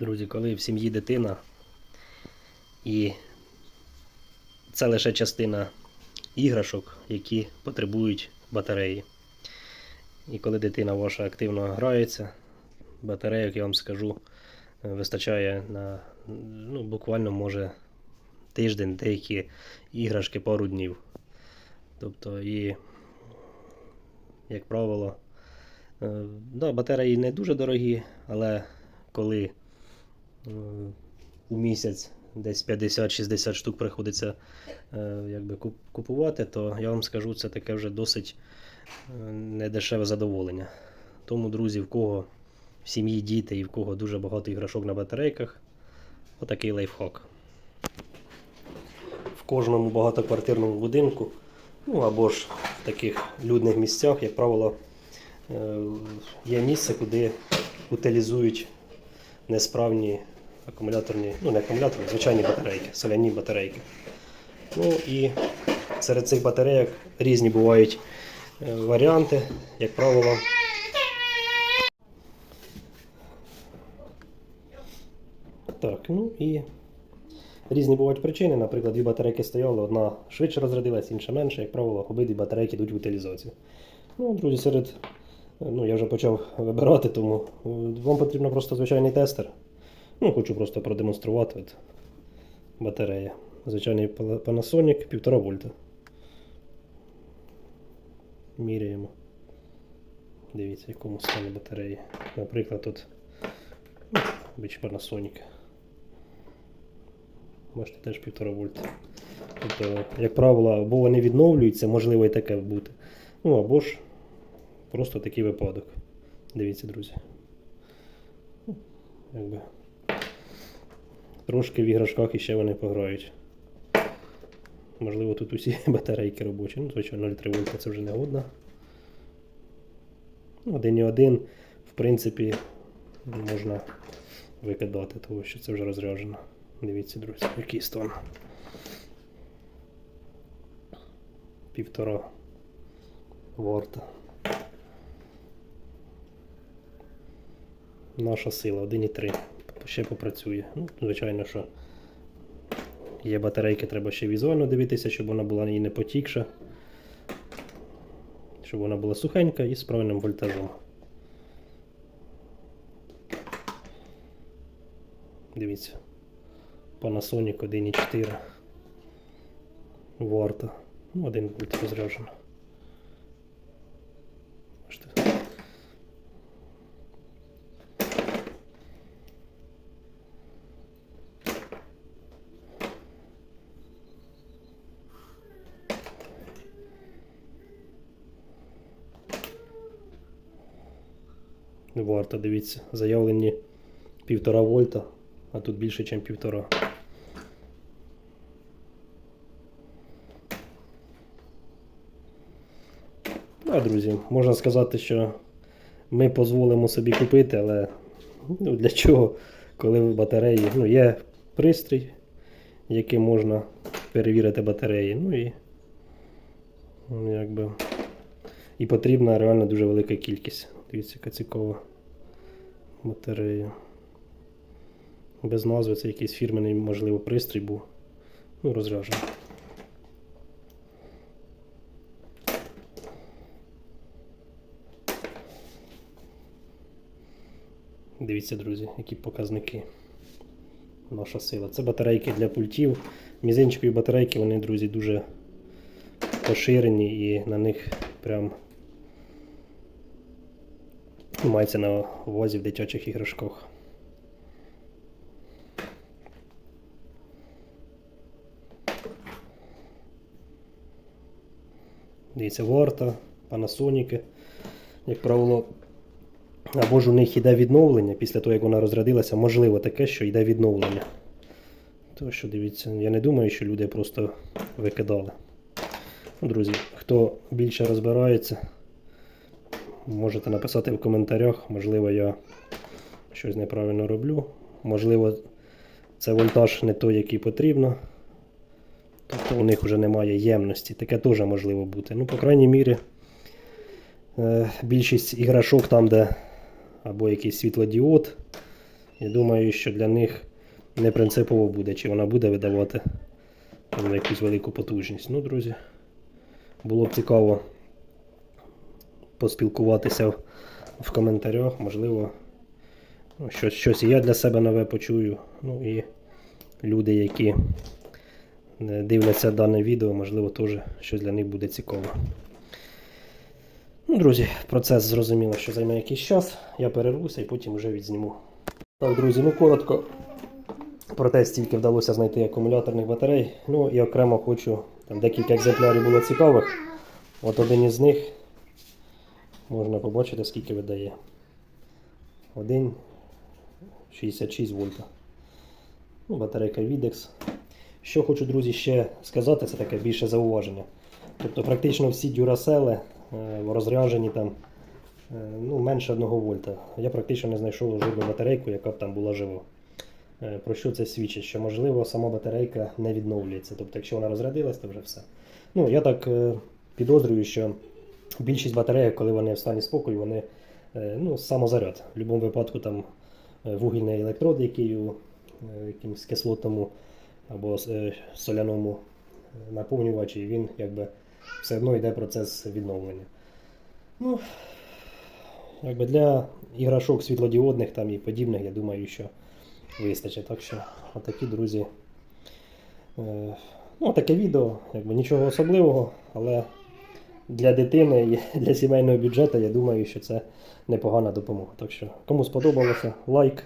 Друзі, коли в сім'ї дитина, і це лише частина іграшок, які потребують батареї. І коли дитина ваша активно грається, батарейок, я вам скажу, вистачає на ну, буквально може тиждень, деякі іграшки пару днів. Тобто і, як правило, е, да, батареї не дуже дорогі, але коли у місяць десь 50-60 штук приходиться е, якби, купувати, то я вам скажу, це таке вже досить е, недешеве задоволення. Тому, друзі, в кого в сім'ї діти і в кого дуже багато іграшок на батарейках, отакий лайфхак. В кожному багатоквартирному будинку, ну або ж в таких людних місцях, як правило, е, є місце, куди утилізують несправні акумуляторні, ну не акумуляторні, звичайні батарейки, соляні батарейки. Ну і серед цих батарейок різні бувають е, варіанти, як правило. Так, ну і різні бувають причини. Наприклад, дві батарейки стояли, одна швидше розрядилась, інша менше. Як правило, обидві батарейки йдуть в утилізацію. Ну, друзі, серед. Ну, я вже почав вибирати, тому е, вам потрібно просто звичайний тестер. Ну, хочу просто продемонструвати от батарея. Звичайний Panasonic 1,5 вольта. Міряємо. Дивіться, якому стані батареї. Наприклад, тут ну, біч Panasonic. Бачите, теж 1,5 вольта. Тобто, як правило, або вони відновлюються, можливо і таке бути. Ну або ж просто такий випадок. Дивіться, друзі. Ну, Якби. Трошки в іграшках іще вони пограють. Можливо, тут усі батарейки робочі. Ну, звичайно, 0,3 вольта це вже не. Ну, 1,1, в принципі, можна викидати, тому що це вже розряджено. Дивіться, друзі, який стан. Півтора варта. Наша сила 1,3. Ще попрацює. Ну, звичайно, що є батарейки, треба ще візуально дивитися, щоб вона була і не потікша. Щоб вона була сухенька і з правильним вольтажом. Дивіться. Panasonic 1,4. Варта. Ну, один вольт розряджено. Варта, дивіться, заявлені 1,5 вольта, а тут більше, ніж 1,5. А, друзі, можна сказати, що ми дозволимо собі купити, але ну, для чого, коли в батареї ну, є пристрій, яким можна перевірити батареї. Ну і ну, якби. І потрібна реально дуже велика кількість. Дивіться, яка цікава батарея. Без назви це якийсь фірменний, можливо, пристрій був. Ну, розряджений. Дивіться, друзі, які показники. Наша сила. Це батарейки для пультів. Мізинчикові батарейки, вони, друзі, дуже поширені і на них прям мається на увазі в дитячих іграшках. Дивіться, варта, панасоніки. Як правило, або ж у них йде відновлення після того, як вона розрядилася, можливо таке, що йде відновлення. То що дивіться, я не думаю, що люди просто викидали. Ну, друзі, хто більше розбирається, можете написати в коментарях. Можливо, я щось неправильно роблю. Можливо, це вольтаж не той, який потрібно. Тобто у них вже немає ємності. Таке теж можливо бути. Ну, по крайній мірі, е, більшість іграшок там, де або якийсь світлодіод, Я думаю, що для них не принципово буде, чи вона буде видавати там, якусь велику потужність. Ну, друзі, було б цікаво поспілкуватися в, коментарях. Можливо, ну, щось, щось і я для себе нове почую. Ну і люди, які е, дивляться дане відео, можливо, теж щось для них буде цікаво. Ну, друзі, процес зрозуміло, що займе якийсь час. Я перервуся і потім вже відзніму. Так, друзі, ну коротко. Про те, стільки вдалося знайти акумуляторних батарей. Ну і окремо хочу, там декілька екземплярів було цікавих. От один із них можна побачити, скільки видає. 1,66 вольта. Ну, батарейка Videx. Що хочу, друзі, ще сказати, це таке більше зауваження. Тобто практично всі дюрасели розряджені там е, ну, менше 1 вольта. Я практично не знайшов жодну батарейку, яка б там була жива. Е, Про що це свідчить? Що можливо сама батарейка не відновлюється. Тобто, якщо вона розрядилась, то вже все. Ну, я так е, підозрюю, що більшість батарейок, коли вони в стані спокою, вони е, ну, самозаряд. В будь-якому випадку там е, вугільний електрод, який у е, якимсь кислотному або соляному наповнювачі, він якби все одно йде процес відновлення. Ну, якби для іграшок світлодіодних там і подібних, я думаю, що вистачить. Так що, отакі, друзі. Ну, таке відео, якби нічого особливого, але для дитини для сімейного бюджету, я думаю, що це непогана допомога. Так що, кому сподобалося, лайк,